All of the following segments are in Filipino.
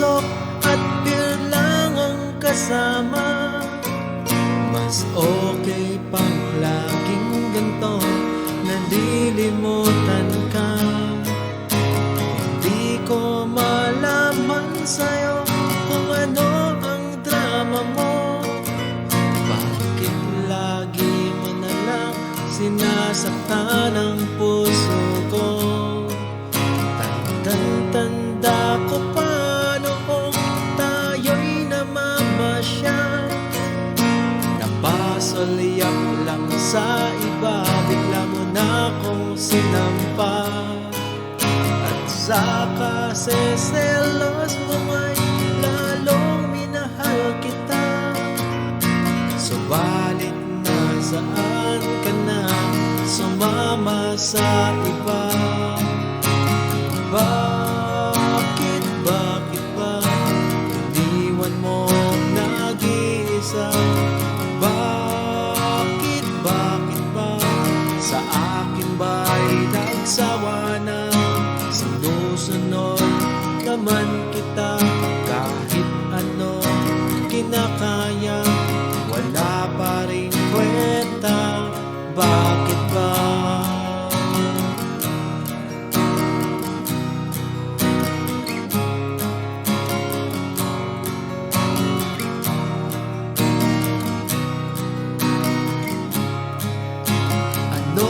usok at beer lang ang kasama. Mas okay pang laging ganito Nalilimutan ka. Hindi ko malaman sa'yo Kung ano ang drama mo. Bakit lagi mo na lang Sinasaktan ang puso Napasoliyak lang sa iba Bigla mo na akong sinampa. At sa kaseselos mo ay lalong minahal kita. Subalit nasaan ka na Sumama sa iba? Bakit, ba'y nagsawa na Sinusunod naman kita. Kahit ano kinakaya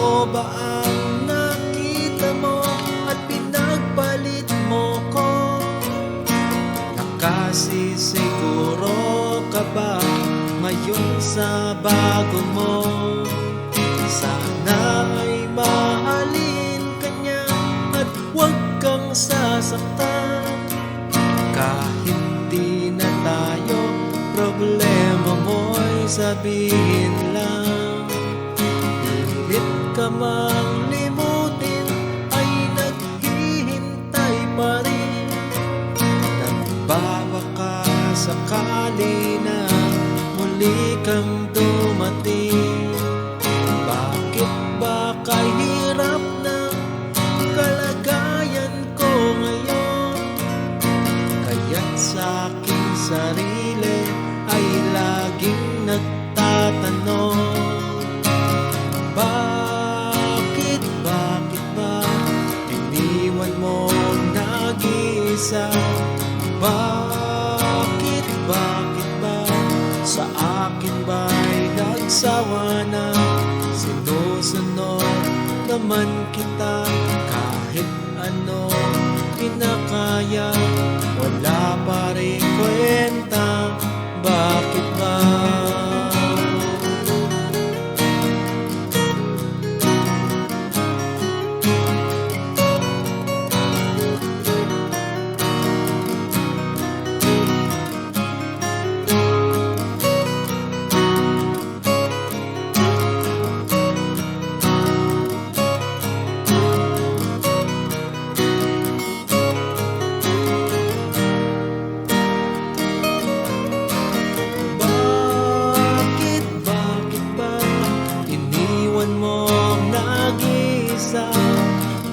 Ano ba ang nakita mo at pinagpalit mo ko? Nakasisiguro ka ba ngayon sa bago mo? Sana ay mahalin ka niya at huwag kang sasaktan Kahit di na tayo, problema mo'y sabihin lang ka limutin ay naghihintay pa rin. Nagbabaka sakali nag-iisa Bakit, bakit ba? Sa akin ba'y nagsawa na Sinusunod naman kita Kahit ano. Pinakaya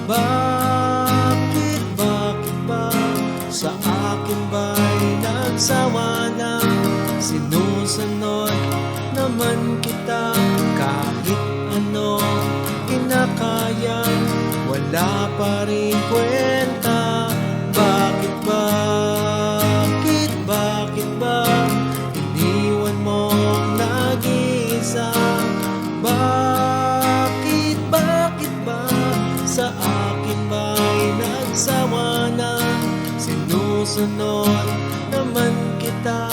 Bakit, bakit ba Sa akin ba'y nagsawa na Sinusunod naman kita Kahit ano kinakaya Wala pa rin kwenta Sinusunod naman kita